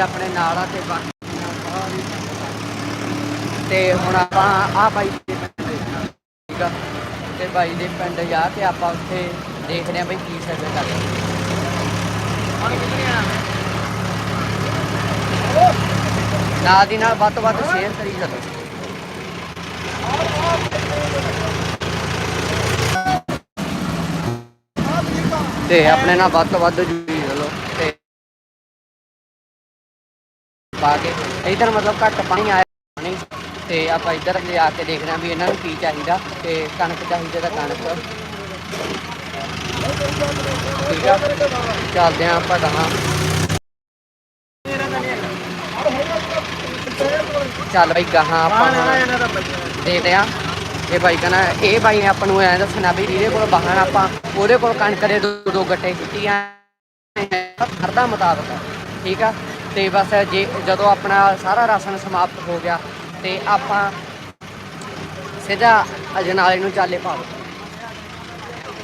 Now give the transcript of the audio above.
ਆਪਣੇ ਨਾਲ ਆ ਤੇ ਬਾਕੀ ਨਾਲ ਸਾਰੀ। ਤੇ ਹੁਣ ਆਪਾਂ ਆ ਬਾਈ ਦੇ ਪਿੰਡ ਦੇਖਣਾ ਠੀਕ ਆ? ਤੇ ਬਾਈ ਦੇ ਪਿੰਡ ਜਾ ਕੇ ਆਪਾਂ ਉੱਥੇ ਦੇਖਦੇ ਆ ਬਈ ਕੀ ਸੇਵਾ ਕਰਦੇ ਨਾਲ ਦੀ ਨਾਲ ਵੱਧ ਤੋਂ ਵੱਧ ਸ਼ੇਅਰ ਕਰੀ ਚੱਲੋ। ਤੇ ਆਪਣੇ ਨਾਲ ਵੱਧ ਤੋਂ ਵੱਧ ਜੁੜੀ ਪਾ ਕੇ। ਇਧਰ ਮਤਲਬ ਘੱਟ ਪਾਣੀ ਆਇਆ ਪਾਣੀ, ਤੇ ਆਪਾਂ ਇੱਧਰ ਲਿਆ ਕੇ ਦੇਖਦੇ ਹਾਂ ਵੀ ਇਹਨਾਂ ਨੂੰ ਕੀ ਚਾਹੀਦਾ, ਤੇ ਕਣਕ ਚਾਹੀਦੀ ਤਾਂ ਕਣਕ। ਠੀਕ ਆ, ਚੱਲਦੇ ਆ ਆਪਾਂ ਗਾਹਾਂ। ਚੱਲ ਬਈ, ਗਾਹਾਂ ਆਪਾਂ ਹੁਣ ਦੇਖਦੇ ਆ ਇਹ ਬਾਈ ਕਹਿੰਦਾ, ਇਹ ਬਾਈ ਨੇ ਆਪਾਂ ਨੂੰ ਐਂ ਦੱਸਣਾ ਵੀ ਜਿਹਦੇ ਕੋਲ ਬਾਹਣ ਆਪਾਂ, ਉਹਦੇ ਕੋਲ ਕਣਕ ਦੇ ਦੋ ਦੋ ਗੱਟੇ ਕੀਤੀਆਂ ਹਰਦਾ ਮੁਤਾਬਕ ਠੀਕ ਆ ਤੇ ਬਸ ਜੇ ਜਦੋਂ ਆਪਣਾ ਸਾਰਾ ਰਾਸ਼ਨ ਸਮਾਪਤ ਹੋ ਗਿਆ ਤੇ ਆਪਾਂ ਸਿੱਧਾ ਅਜਨਾਲੇ ਨੂੰ ਚਾਲੇ ਪਾਓ